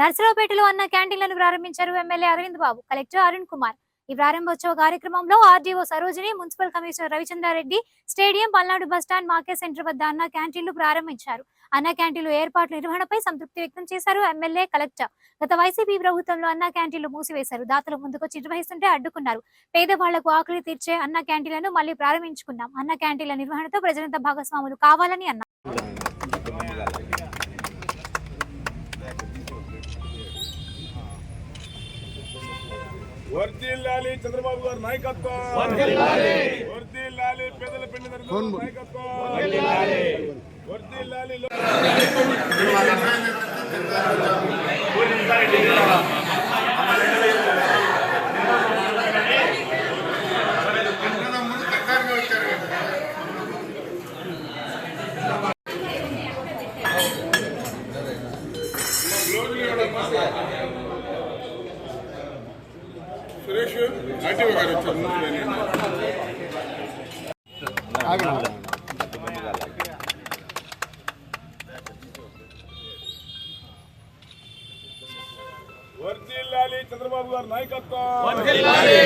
నర్సరావుపేటలో అన్న క్యాంటీన్లను ప్రారంభించారు ఎమ్మెల్యే అరవింద్ బాబు. కలెక్టర్ అరుణ్ కుమార్. ఈ ప్రారంభోత్సవ కార్యక్రమంలో RDO Sarojini municipal commissioner Ravichandra Reddy stadium Palnadu bus stand market centre వద్ద అన్న క్యాంటీన్లు ప్రారంభించారు. అన్న క్యాంటీన్లు ఏర్పాట్ల నిర్వహణపై సంతృప్తి వ్యక్తం చేశారు ఎమ్మెల్యే కలెక్టర్. గత వైసీపీ ప్రభుత్వంలో అన్న క్యాంటీన్లు మూసివేశారు. దాతలు ముందుకొచ్చి నిర్వహిస్తుంటే అడ్డుకున్నారు. పేదవాళ్ళకు ఆకలి తీర్చే అన్న క్యాంటీన్లను మళ్ళీ ప్రారంభించుకున్నాం. అన్న క్యాంటీన్ల నిర్వహణతో ప్రజలంతా భాగస్వాములు కావాలని అన్నారు. వర్దిల్లాలి చంద్రబాబు గారి నాయకత్వం. వర్దిల్లాలి. పేదల నరసింహ నాయకత్వం. వర్దిల్లాలి లో- సురేష్ ఆర్టీఓ గారు వచ్చారు. వర్దిల్లాలి చంద్రబాబు గారి నాయకత్వం. వర్దిల్లాలి.